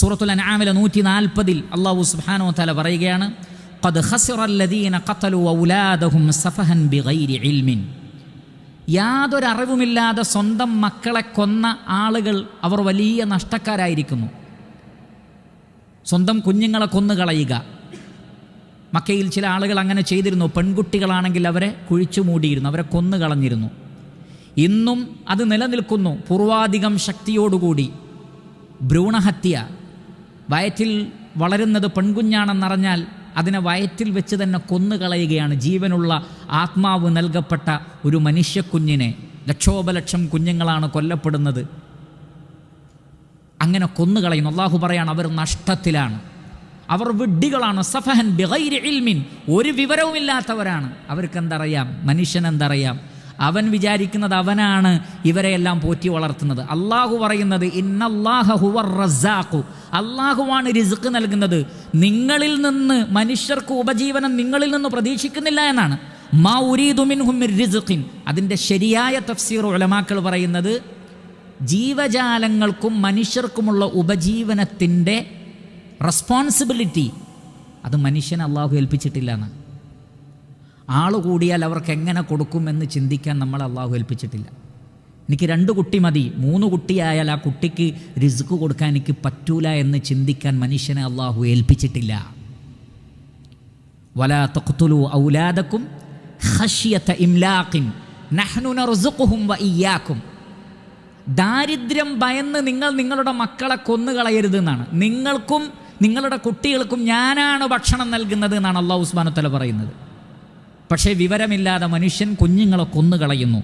സൂറത്തുൽ അനാമിലെ നൂറ്റി നാൽപ്പതിൽ അള്ളാഹു സുബ്ഹാനഹു തല പറയുകയാണ് യാതൊരറിവുമില്ലാതെ സ്വന്തം മക്കളെ കൊന്ന ആളുകൾ അവർ വലിയ നഷ്ടക്കാരായിരിക്കുന്നു. സ്വന്തം കുഞ്ഞുങ്ങളെ കൊന്നു കളയുക. മക്കയിൽ ചില ആളുകൾ അങ്ങനെ ചെയ്തിരുന്നു. പെൺകുട്ടികളാണെങ്കിൽ അവരെ കുഴിച്ചു മൂടിയിരുന്നു അവരെ കൊന്നു കളഞ്ഞിരുന്നു. ഇന്നും അത് നിലനിൽക്കുന്നു. പൂർവാധികം ശക്തിയോടുകൂടി. ഭ്രൂണഹത്യ വയറ്റിൽ വളരുന്നത് പെൺകുഞ്ഞാണെന്നറിഞ്ഞാൽ അതിനെ വയറ്റിൽ വെച്ച് തന്നെ കൊന്നുകളയുകയാണ്. ജീവനുള്ള ആത്മാവ് നൽകപ്പെട്ട ഒരു മനുഷ്യക്കുഞ്ഞിനെ ലക്ഷോപലക്ഷം കുഞ്ഞുങ്ങളാണ് കൊല്ലപ്പെടുന്നത്. അങ്ങനെ കൊന്നുകളയുന്നു. അള്ളാഹു പറയാണ് അവർ നഷ്ടത്തിലാണ്. അവർ വിഡ്ഢികളാണ്. സഫഹൻ ബിഗൈരി ഇൽമിൻ. ഒരു വിവരവുമില്ലാത്തവരാണ്. അവർക്ക് എന്തറിയാം മനുഷ്യൻ എന്തറിയാം അവൻ വിചാരിക്കുന്നത് അവനാണ് ഇവരെയെല്ലാം പോറ്റി വളർത്തുന്നത്. അള്ളാഹു പറയുന്നത് അള്ളാഹുവാണ് റിസ്ക് നൽകുന്നത്. നിങ്ങളിൽ നിന്ന് മനുഷ്യർക്ക് ഉപജീവനം നിങ്ങളിൽ നിന്ന് പ്രതീക്ഷിക്കുന്നില്ല എന്നാണ്. മാ അതിന്റെ ശരിയായ തഫ്സീർ ഉലമാക്കൾ പറയുന്നത് ജീവജാലങ്ങൾക്കും മനുഷ്യർക്കുമുള്ള ഉപജീവനത്തിന്റെ റെസ്പോൺസിബിലിറ്റി അത് മനുഷ്യനെ അള്ളാഹു ഏൽപ്പിച്ചിട്ടില്ല എന്ന് ആൾ കൂടിയാൽ അവർക്ക് എങ്ങനെ കൊടുക്കുമെന്ന് ചിന്തിക്കാൻ നമ്മൾ അള്ളാഹു ഏൽപ്പിച്ചിട്ടില്ല. എനിക്ക് രണ്ട് കുട്ടി മതി. മൂന്ന് കുട്ടിയായാൽ ആ കുട്ടിക്ക് റിസ്ക് കൊടുക്കാൻ എനിക്ക് പറ്റൂല എന്ന് ചിന്തിക്കാൻ മനുഷ്യനെ അള്ളാഹു ഏൽപ്പിച്ചിട്ടില്ല. വല തഖ്തുലു ഔലാദക്കും ഖശ്യത ഇംലാഖിൻ. നഹ്നു നർസുഖുഹും ഇയാക്കും ദാരിദ്ര്യം ഭയന്ന് നിങ്ങൾ നിങ്ങളുടെ മക്കളെ കൊന്നുകളയരുത് എന്നാണ്. നിങ്ങൾക്കും നിങ്ങളുടെ കുട്ടികൾക്കും ഞാനാണ് ഭക്ഷണം നൽകുന്നത് എന്നാണ് അള്ളാഹു ഉസ്മാനുത്തല പറയുന്നത്. പക്ഷേ വിവരമില്ലാതെ മനുഷ്യൻ കുഞ്ഞുങ്ങളെ കൊന്നുകളയുന്നു.